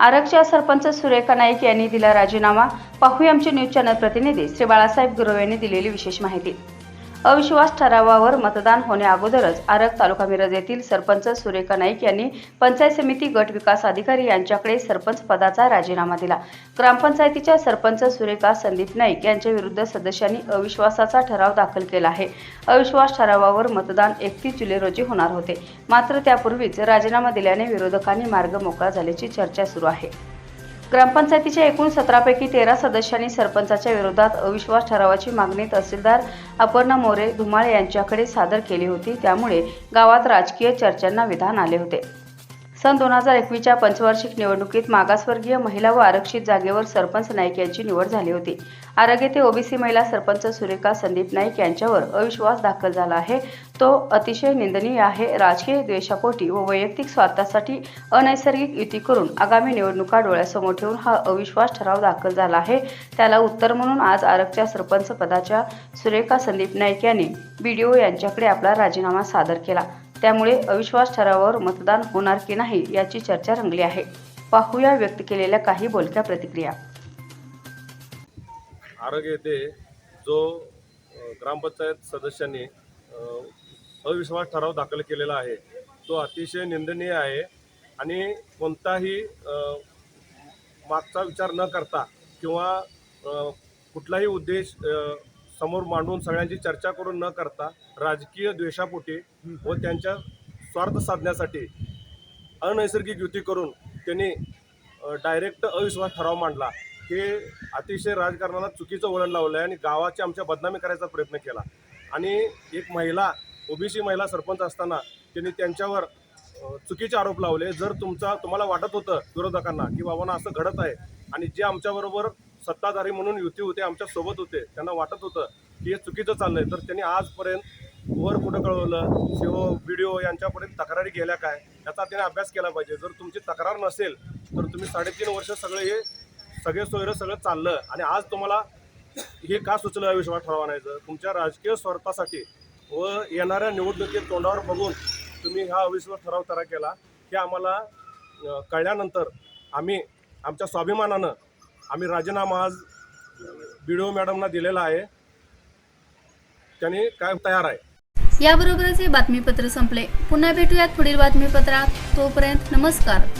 आरक्षण सरपंच सुरेखा नाईक यांनी दिला राजीनामा. पाहूया आमचे न्यूज चॅनल प्रतिनिधी श्री बाळासाहेब गुरव यांनी दिलेली विशेष माहिती. अविश्वास ठरावावर मतदान होण्याअगोदरच आरग तालुका मिरज येथील सरपंच सुरेखा नाईक यांनी पंचायत समिती गट विकास अधिकारी यांच्याकडे सरपंच पदाचा राजीनामा दिला. ग्रामपंचायतीच्या सरपंच सुरेखा संदीप नाईक यांच्या विरुद्ध सदस्यांनी अविश्वासाचा ठराव दाखल केला आहे. अविश्वास ठरावावर मतदान एकतीस जुलै रोजी होणार होते. मात्र त्यापूर्वीच राजीनामा दिल्याने विरोधकांनी मार्ग मोकळा झाल्याची चर्चा सुरू आहे. ग्रामपंचायतीच्या एकूण सतरापैकी तेरा सदस्यांनी सरपंचाच्या विरोधात अविश्वास ठरावाची मागणी तहसीलदार अपर्णा मोरे धुमाळे यांच्याकडे सादर केली होती. त्यामुळे गावात राजकीय चर्चांना विधान आले होते. सन दोन हजार एकवीसच्या पंचवार्षिक निवडणुकीत मागासवर्गीय महिला व आरक्षित जागेवर सरपंच नाईक यांची निवड झाली होती. आरोग्य येथे ओबीसी महिला सरपंच सुरेखा संदीप नाईक यांच्यावर अविश्वास दाखल झाला आहे. तो अतिशय निंदनीय आहे. राजकीय द्वेषापोटी व वैयक्तिक स्वार्थासाठी अनैसर्गिक युती करून आगामी निवडणुका डोळ्यासमोर ठेवून हा अविश्वास ठराव दाखल झाला आहे. त्याला उत्तर म्हणून आज आरगच्या सरपंच पदाच्या सुरेखा संदीप नाईक यांनी बीडीओ यांच्याकडे आपला राजीनामा सादर केला. त्यामुळे अविश्वास ठरावावर मतदान होणार की नाही याची चर्चा रंगली आहे. पाहूया व्यक्त केलेल्या काही बोलक्या प्रतिक्रिया. आरग येथे जो ग्रामपंचायत सदस्यांनी अविश्वास ठराव दाखल केलेला आहे तो अतिशय निंदनीय आहे आणि कोणताही मागचा विचार न करता किंवा कुठलाही उद्देश समोर मांडून सगळ्यांची चर्चा करून न करता राजकीय द्वेषापोटी व त्यांच्या स्वार्थ साधण्यासाठी अनैसर्गिक युती करून त्यांनी डायरेक्ट अविश्वास ठराव मांडला. हे अतिशय राजकारणाला चुकीचं वळण लावलं आहे आणि गावाची आमच्या बदनामी करायचा प्रयत्न केला. आणि एक महिला ओबीसी महिला सरपंच असताना त्यांनी त्यांच्यावर चुकीचे आरोप लावले. जर तुमचा तुम्हाला वाटत होतं विरोधकांना की बाबांना असं घडत आहे आणि जे आमच्याबरोबर सत्ताधारी म्हणून युती होते आमच्यासोबत होते त्यांना वाटत होतं की हे चुकीचं चाललंय. तर त्यांनी आजपर्यंत वर कुठं कळवलं? शिवो बी डी ओ यांच्यापर्यंत तक्रारी गेल्या काय? याचा त्याने अभ्यास केला पाहिजे. जर तुमची तक्रार नसेल तर तुम्ही साडेतीन वर्ष सगळे हे सगळे सोयरं सगळं चाललं. आणि आज तुम्हाला हे का सुचलं अविश्वास ठराव आणायचं? तुमच्या राजकीय स्वार्थासाठी व येणाऱ्या निवडणुकीत तोंडावर बघून तुम्ही हा अविश्वास ठराव तयार केला. हे आम्हाला कळल्यानंतर आम्ही आमच्या स्वाभिमानानं आम्ही राजीनामा आज बी डी ओ मॅडमना दिलेला आहे. त्यांनी काय तयार आहे? याबरोबरच हे बातमीपत्र संपले. पुन्हा भेटूयात पुढील बातमीपत्रात. तोपर्यंत नमस्कार.